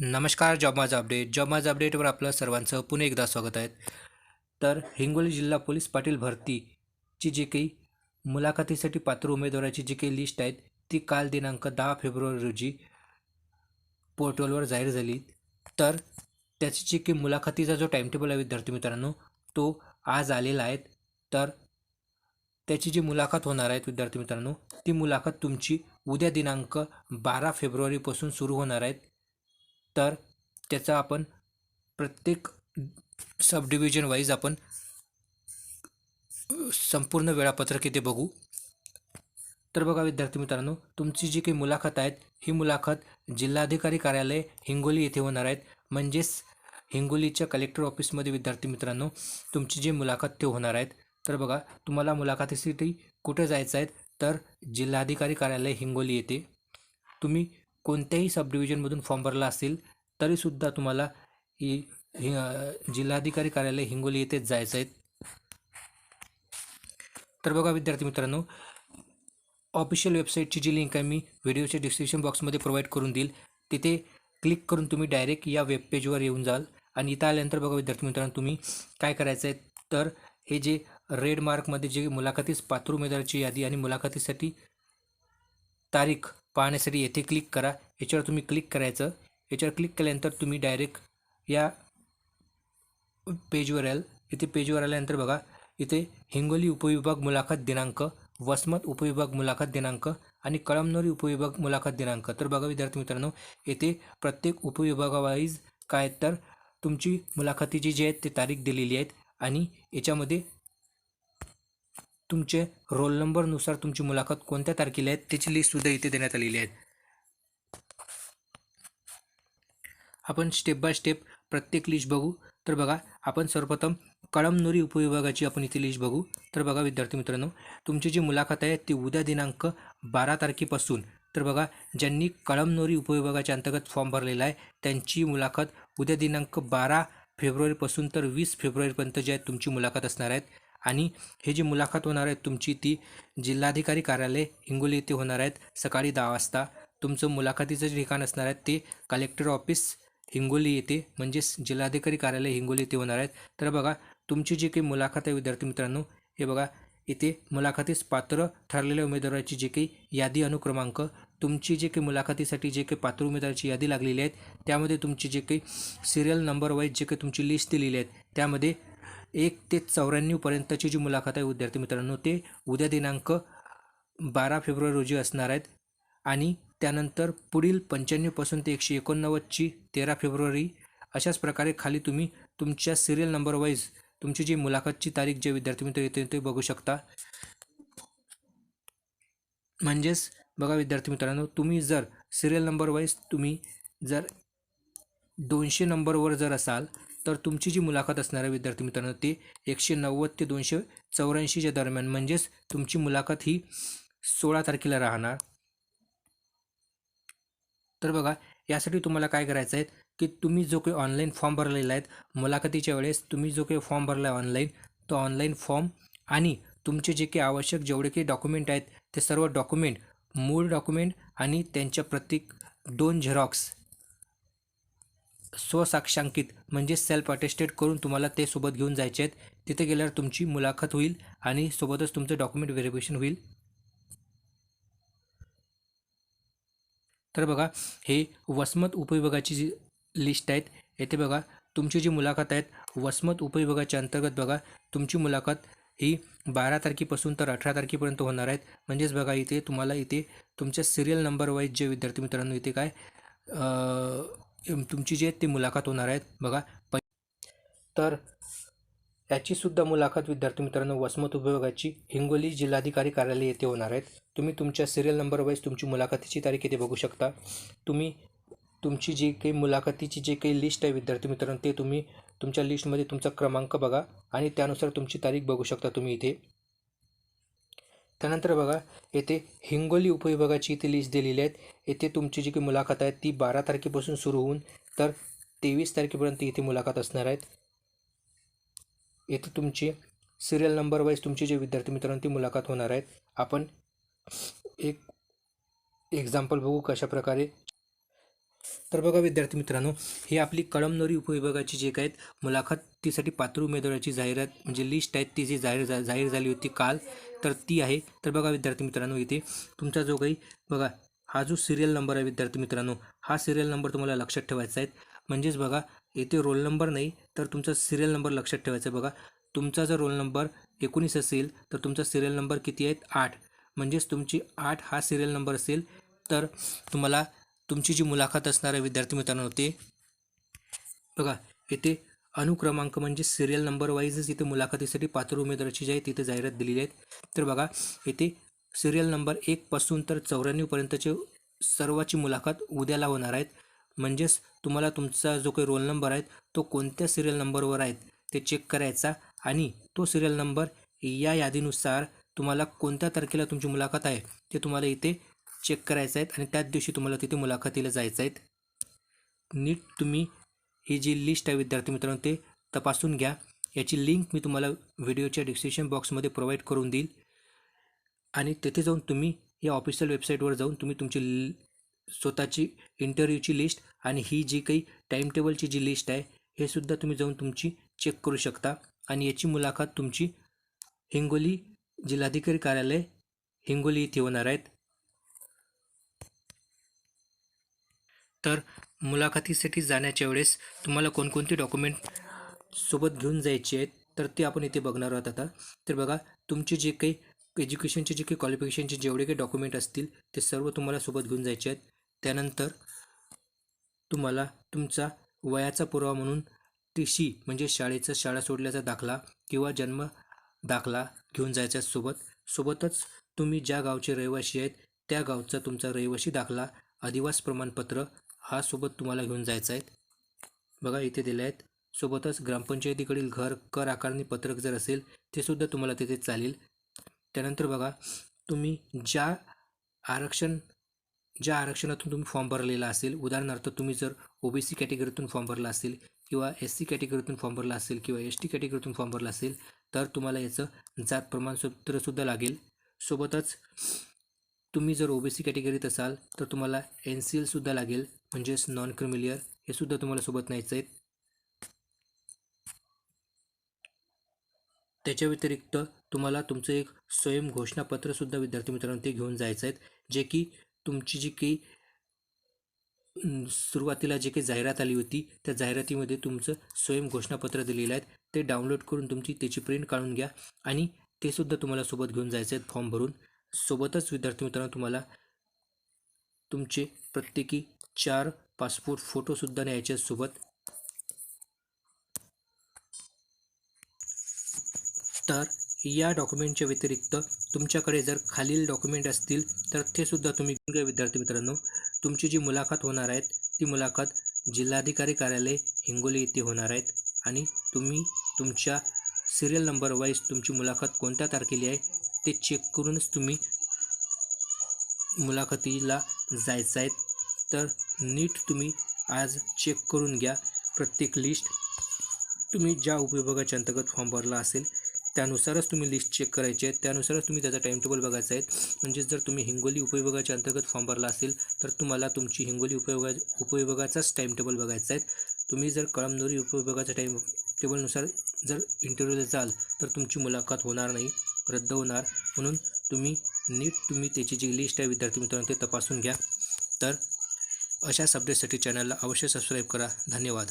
नमस्कार जॉब माझा update. Job माझा अपडेटवर आपलं सर्वांचं पुन्हा एकदा स्वागत आहे. तर हिंगोली जिल्हा पोलीस पाटील भरतीची जी काही मुलाखतीसाठी पात्र उमेदवाराची जी काही लिस्ट आहेत ती काल दिनांक दहा फेब्रुवारी रोजी पोर्टलवर जाहीर झाली. तर त्याची जी काही मुलाखतीचा जो टाईमटेबल आहे विद्यार्थी मित्रांनो तो आज आलेला आहे. तर त्याची जी मुलाखत होणार आहेत विद्यार्थी मित्रांनो ती मुलाखत तुमची उद्या दिनांक बारा फेब्रुवारीपासून सुरू होणार आहेत तर त्याचा आपण प्रत्येक सब डिव्हिजन वाईज आपण संपूर्ण वेळापत्रक येथे बघू. तर बघा विद्यार्थी मित्रांनो तुमची जी काही मुलाखत आहेत ही मुलाखत जिल्हाधिकारी कार्यालय हिंगोली येथे होणार आहेत. म्हणजेच हिंगोलीच्या कलेक्टर ऑफिसमध्ये विद्यार्थी मित्रांनो तुमची जी मुलाखत ते होणार आहेत. तर बघा तुम्हाला मुलाखतीसाठी कुठे जायचं आहे? तर जिल्हाधिकारी कार्यालय हिंगोली येथे. तुम्ही कोणत्याही सब डिव्हिजनमधून फॉर्म भरला असेल तरीसुद्धा तुम्हाला ही जिल्हाधिकारी कार्यालय हिंगोली येथेच जायचं आहे. तर बघा विद्यार्थी मित्रांनो ऑफिशियल वेबसाईटची जी लिंक आहे मी व्हिडिओच्या डिस्क्रिप्शन बॉक्समध्ये प्रोव्हाइड करून देईल. तिथे क्लिक करून तुम्ही डायरेक्ट या वेब पेजवर येऊन जाल. आणि इथं आल्यानंतर बघा विद्यार्थी मित्रांनो तुम्ही काय करायचं आहे? तर हे जे रेड मार्कमध्ये जे मुलाखतीस पात्र उमेदवाराची यादी आणि मुलाखतीसाठी तारीख पाहण्यासाठी येथे क्लिक करा. याच्यावर तुम्ही क्लिक करायचं. याच्यावर क्लिक केल्यानंतर तुम्ही डायरेक्ट या पेजवर याल. इथे पेजवर आल्यानंतर बघा इथे हिंगोली उपविभाग मुलाखत दिनांक वसमत उपविभाग मुलाखत दिनांक आणि कळमनोरी उपविभाग मुलाखत दिनांक. तर बघा विद्यार्थी मित्रांनो येथे प्रत्येक उपविभागावाईज काय तर तुमची मुलाखतीची जी आहेत ते तारीख दिलेली आहेत आणि याच्यामध्ये तुमचे रोल नंबरनुसार तुमची मुलाखत कोणत्या तारखेला आहे त्याची लिस्टसुद्धा इथे देण्यात आलेली आहे. आपण स्टेप बाय स्टेप प्रत्येक लिस्ट बघू. तर बघा आपण सर्वप्रथम कळमनुरी उपविभागाची आपण इथे लिस्ट बघू. तर बघा विद्यार्थी मित्रांनो तुमची जी मुलाखत आहे ती उद्या दिनांक बारा तारखेपासून. तर बघा ज्यांनी कळमनुरी उपविभागाच्या अंतर्गत फॉर्म भरलेला आहे त्यांची मुलाखत उद्या दिनांक बारा फेब्रुवारीपासून तर वीस फेब्रुवारीपर्यंत जे आहे तुमची मुलाखत असणार आहेत. आणि हे जी मुलाखत होणार आहे तुमची ती जिल्हाधिकारी कार्यालय हिंगोली येथे होणार आहेत. सकाळी दहा वाजता तुमचं मुलाखतीचं जे ठिकाण असणार आहे ते कलेक्टर ऑफिस हिंगोली येथे म्हणजेच जिल्हाधिकारी कार्यालय हिंगोली येथे होणार आहेत. तर बघा तुमची जी काही मुलाखत आहे विद्यार्थी मित्रांनो हे बघा इथे मुलाखतीस पात्र ठरलेल्या उमेदवाराची जे काही यादी अनुक्रमांक तुमची जे काही मुलाखतीसाठी जे काही पात्र उमेदवाराची यादी लागलेली आहेत त्यामध्ये तुमची जे काही सिरियल नंबर वाईज जे काही तुमची लिस्ट दिलेली आहेत त्यामध्ये एक ते चौऱ्याण्णवपर्यंतची जी मुलाखत आहे विद्यार्थी मित्रांनो ते उद्या दिनांक बारा फेब्रुवारी रोजी असणार आहेत. आणि त्यानंतर पुढील पंच्याण्णवपासून ते एकशे एकोणनव्वदची तेरा फेब्रुवारी अशाच प्रकारे खाली तुम्ही तुमच्या सिरियल नंबर वाईज तुमची जी मुलाखतची तारीख जे विद्यार्थी मित्र येते ते बघू शकता. म्हणजेच बघा विद्यार्थी मित्रांनो तुम्ही जर सिरियल नंबर वाईज तुम्ही जर दोनशे नंबरवर जर असाल तर तुमची जी मुलाखत असणार आहे विद्यार्थी मित्रांनो ते एकशे नव्वद ते दोनशे चौऱ्याऐंशीच्या दरम्यान म्हणजेच तुमची मुलाखत ही सोळा तारखेला राहणार. तर बघा यासाठी तुम्हाला काय करायचं आहे की तुम्ही जो काही ऑनलाईन फॉर्म भरलेला आहे मुलाखतीच्या वेळेस तुम्ही जो काही फॉर्म भरला आहे ऑनलाईन तो ऑनलाईन फॉर्म आणि तुमचे जे काही आवश्यक जेवढे काही डॉक्युमेंट आहेत ते सर्व डॉक्युमेंट मूळ डॉक्युमेंट आणि त्यांच्या प्रत्येक दोन झेरॉक्स स्वसाक्षांकित म्हणजे सेल्फ अटेस्टेड करून तुम्हाला ते सोबत घेऊन जायचे आहेत. तिथे गेल्यावर तुमची मुलाखत होईल आणि सोबतच तुमचं डॉक्युमेंट व्हेरिफिकेशन होईल. तर बघा हे वसमत उपविभागाची जी लिस्ट आहेत येथे बघा तुमची जी मुलाखत आहेत वसमत उपविभागाच्या अंतर्गत बघा तुमची मुलाखत ही बारा तारखेपासून तर अठरा तारखेपर्यंत होणार आहेत. म्हणजेच बघा इथे तुम्हाला इथे तुमच्या सिरियल नंबर वाईज जे विद्यार्थी मित्रांनो इथे काय तुमची जी आहेत ती मुलाखत होणार आहेत बघा. प तर याचीसुद्धा मुलाखत विद्यार्थी मित्रांनो वसमत विभागाची हिंगोली जिल्हाधिकारी कार्यालय येथे होणार आहेत. तुम्ही तुमच्या सिरियल नंबर वाईज तुमची मुलाखतीची तारीख येथे बघू शकता. तुम्ही तुमची जी काही मुलाखतीची जी काही लिस्ट आहे विद्यार्थी मित्रांनो ते तुम्ही तुमच्या लिस्टमध्ये तुमचा क्रमांक बघा आणि त्यानुसार तुमची तारीख बघू शकता तुम्ही इथे. त्यानंतर बघा येथे हिंगोली उपविभागाची इथे लिस्ट दिलेली आहेत. येथे तुमची जी काही मुलाखत आहे ती बारा तारखेपासून सुरू होऊन तर तेवीस तारखेपर्यंत इथे मुलाखत असणार आहेत. येथे तुमची सिरियल नंबर वाईज तुमची जे विद्यार्थी मित्रांनो ती मुलाखत होणार आहेत. आपण एक एक्झाम्पल बघू कशा प्रकारे तर बघा विद्यार्थी मित्रांनो हे आपली कळमनोरी उपविभागाची जे काही आहेत मुलाखतीसाठी पात्र उमेदवाराची जाहिरात म्हणजे लिस्ट आहेत ती जी जाहीर जा जाहीर झाली होती काल तर ती आहे. तर बघा विद्यार्थी मित्रांनो इथे तुमचा जो काही बघा हा जो सिरियल नंबर आहे विद्यार्थी मित्रांनो हा सिरियल नंबर तुम्हाला लक्षात ठेवायचा आहे. म्हणजेच बघा इथे रोल नंबर नाही तर तुमचा सिरियल नंबर लक्षात ठेवायचा आहे. बघा तुमचा जर रोल नंबर एकोणीस असेल तर तुमचा सिरियल नंबर किती आहेत? आठ. म्हणजेच तुमची आठ हा सिरियल नंबर असेल तर तुम्हाला तुमची जी मुलाखत असणार आहे विद्यार्थी मित्रांनो ते बघा येथे अनुक्रमांक म्हणजे सिरियल नंबर वाईजच इथे मुलाखतीसाठी पात्र उमेदवाराची जी आहे तिथे जाहिरात दिलेली आहेत. तर बघा इथे सिरियल नंबर एकपासून तर चौऱ्याण्णवपर्यंतचे सर्वाची मुलाखत उद्याला होणार आहेत. म्हणजेच तुम्हाला तुमचा जो काही रोल नंबर आहे तो कोणत्या सिरियल नंबरवर आहेत ते चेक करायचा आणि तो सिरियल नंबर या यादीनुसार तुम्हाला कोणत्या तारखेला तुमची मुलाखत आहे ते तुम्हाला इथे चेक करायचं आहेत आणि त्याच दिवशी तुम्हाला तिथे मुलाखतीला जायचं आहेत. नीट तुम्ही ही जी लिस्ट आहे विद्यार्थी मित्रांनो ते तपासून घ्या. याची लिंक मी तुम्हाला व्हिडिओच्या डिस्क्रिप्शन बॉक्समध्ये प्रोव्हाइड करून देईल. आणि तेथे जाऊन तुम्ही या ऑफिशियल वेबसाईटवर जाऊन तुम्ही तुमची स्वतःची इंटरव्ह्यूची लिस्ट आणि ही जी काही टाईम टेबलची जी लिस्ट आहे हे सुद्धा तुम्ही जाऊन तुमची चेक करू शकता. आणि याची मुलाखत तुमची हिंगोली जिल्हाधिकारी कार्यालय हिंगोली येथे होणार आहेत. तर मुलाखतीसाठी जाण्याच्या वेळेस तुम्हाला कोणकोणते डॉक्युमेंट सोबत घेऊन जायचे आहेत तर ते आपण इथे बघणार आहोत आता. तर बघा तुमचे जे काही एज्युकेशनचे जे काही क्वालिफिकेशनचे जेवढे काही डॉक्युमेंट असतील ते सर्व तुम्हाला सोबत घेऊन जायचे आहेत. त्यानंतर तुम्हाला तुमचा वयाचा पुरावा म्हणून टी सी म्हणजे शाळेचा शाळा सोडल्याचा दाखला किंवा जन्म दाखला घेऊन जायचा सोबत. सोबतच तुम्ही ज्या गावचे रहिवासी आहेत त्या गावचा तुमचा रहिवासी दाखला अधिवास प्रमाणपत्र हा सोबत तुम्हाला घेऊन जायचा आहे. बघा इथे दिले आहेत. सोबतच ग्रामपंचायतीकडील घर कर आकारणी पत्रक जर असेल ते सुद्धा तुम्हाला तिथे चालेल. त्यानंतर बघा तुम्ही ज्या आरक्षण ज्या आरक्षणातून तुम्ही फॉर्म भरलेला असेल उदाहरणार्थ तुम्ही जर ओ बी सी कॅटेगरीतून फॉर्म भरला असेल किंवा एस सी कॅटेगरीतून फॉर्म भरला असेल किंवा एस टी कॅटेगरीतून फॉर्म भरला असेल तर तुम्हाला याचं जात प्रमाणपत्रसुद्धा लागेल. सोबतच तुम्ही जर ओ बी सी कॅटेगरीत असाल तर तुम्हाला एन सी एलसुद्धा लागेल. म्हणजेच नॉन क्रिमिलियर हे सुद्धा तुम्हाला सोबत न्यायचं आहेत त्याच्या व्यतिरिक्त तुम्हाला तुमचं एक स्वयं घोषणापत्रसुद्धा विद्यार्थी मित्रांनो ते घेऊन जायचं आहेत जे की तुमची जी काही सुरुवातीला जे काही जाहिरात आली होती त्या जाहिरातीमध्ये तुमचं स्वयं घोषणापत्र दिलेलं आहे. ते डाउनलोड करून तुमची त्याची प्रिंट काढून घ्या आणि ते सुद्धा तुम्हाला सोबत घेऊन जायचं आहेत फॉर्म भरून. सोबतच विद्यार्थी मित्रांनो तुम्हाला तुमचे प्रत्येकी चार पासपोर्ट फोटोसुद्धा न्यायचे सोबत. तर या डॉक्युमेंटच्या व्यतिरिक्त तुमच्याकडे जर खालील डॉक्युमेंट असतील तर ते सुद्धा तुम्ही घेऊन घ्या विद्यार्थी मित्रांनो तुमची जी मुलाखत होणार आहेत ती मुलाखत जिल्हाधिकारी कार्यालय हिंगोली येथे होणार आहेत. आणि तुम्ही तुमच्या सिरियल नंबर वाईज तुमची मुलाखत कोणत्या तारखेली आहे ते चेक करूनच तुम्ही मुलाखतीला जायचं आहे. तर नीट तुम्ही आज चेक करून घ्या. प्रत्येक लिस्ट तुम्ही ज्या उपविभागाच्या अंतर्गत फॉर्म भरला असेल त्यानुसारच तुम्ही लिस्ट चेक करायची आहे त्यानुसारच तुम्ही त्याचा टाईम टेबल बघायचा आहे. म्हणजेच जर तुम्ही हिंगोली उपविभागाच्या अंतर्गत फॉर्म भरला असेल तर तुम्हाला तुमची हिंगोली उपविभागा उपविभागाचाच टाईम टेबल बघायचा आहे. तुम्ही जर कळमनुरी उपविभागाच्या टाईम टेबलनुसार जर इंटरव्ह्यूला जाल तर तुमची मुलाखत होणार नाही रद्द होणार. म्हणून तुम्ही नीट तुम्ही त्याची जी लिस्ट आहे विद्यार्थी मित्रांनो ते तपासून घ्या. तर अशा अपडेटसाठी चॅनलला अवश्य सबस्क्राईब करा. धन्यवाद.